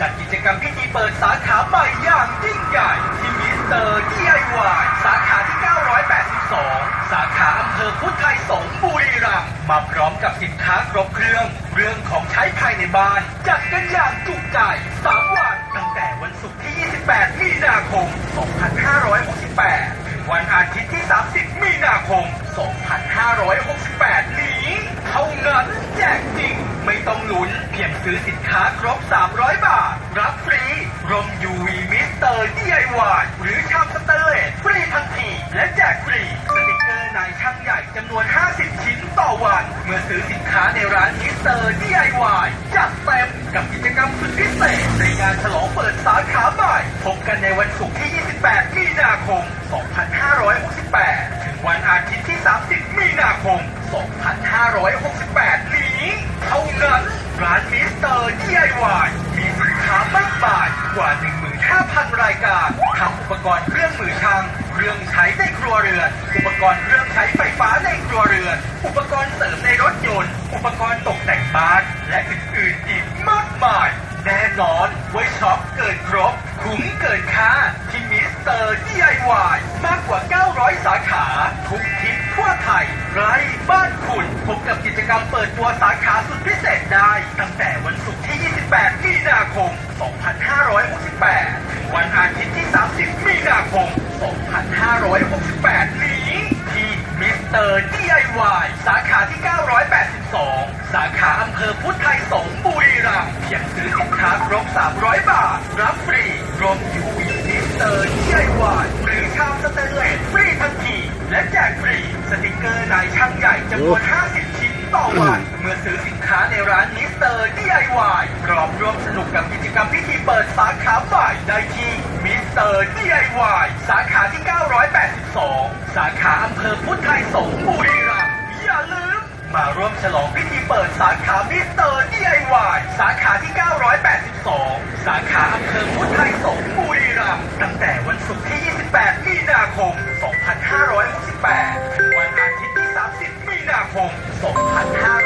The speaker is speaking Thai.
จัดกิจกรรมพิธีเปิดสาขาใหม่อย่างยิ่งใหญ่ที่มิสเตอร์ DIY สาขาที่ 982 สาขาอำเภอพุทธไทยสงบุรีรัมย์มาพร้อมกับสินค้าครบเครื่อง เรื่องของใช้ภายในบ้าน จัดกันอย่างจุใจ3วันตั้งแต่วันศุกร์ที่ 28 มีนาคม 2568 ถึงวันอาทิตย์ที่ 30 มีนาคม 2568 นี้ เท่านั้นแจกจริง ไม่ต้องลุ้น เพียง ซื้อสินค้าครบ 300 บาท รับฟรีรม UV มิสเตอร์ DIY หรือชาสเตนเลสฟรีทันที และแจกฟรีสติกเกอร์นายช่างใหญ่จำนวน 50 ชิ้นต่อวัน เมื่อซื้อสินค้าในร้านมิสเตอร์ DIY จัดเต็มกับกิจกรรมสุดพิเศษในงานฉลองเปิดสาขาใหม่พบกันในวันศุกร์ที่ 28 ปกรณ์เครื่องมือช่างเครื่องใช้ในครัวเรือน อุปกรณ์เครื่องใช้ไฟฟ้าในครัวเรือน อุปกรณ์เสริมในรถยนต์ อุปกรณ์ตกแต่งบ้าน และอื่นๆอีกมากมาย แน่นอนไว้ช็อปเกินครบ คุ้มเกินค่าที่มิสเตอร์ DIY มากกว่า 900 สาขา ทุกทิศทั่วไทยไร้บ้านคุณพบกับกิจกรรมเปิดตัวสาขาสุดพิเศษได้ ตั้งแต่วันศุกร์ที่ 28 มีนาคม 2568 ถึงวันอาทิตย์ที่ 30 มีนา คม 2568 นี้ที่มิสเตอร์ DIY สาขาที่ 982 สาขาอำเภอพุทธไทยสงฆ์บุรีรัมย์เพียงซื้อสินค้าครบ 300 บาท รับฟรีรวมอยู่มิสเตอร์ DIY หรือชามสเตนเลสฟรีทันทีและแจกฟรีสติกเกอร์นายช่างใหญ่จำนวน 50 ชิ้นต่อวัน เมื่อซื้อสินค้าในร้านมิสเตอร์ DIY พร้อมร่วมสนุกกับกิจกรรมพิธีเปิดสาขาใหม่ได้ที่มิส เตอร์ DIY สาขาที่ 982 สาขาอำเภอพุทธไทยสงบุรีรัมย์อย่าลืม มาร่วมฉลองพิธีเปิดสาขามิสเตอร์ DIY สาขาที่ 982 สาขาอำเภอพุทธไทยสงบุรีรัมย์ตั้งแต่วันศุกร์ที่ 28 มีนาคม 2568 ถึงวันอาทิตย์ที่ 30 มีนาคม 2568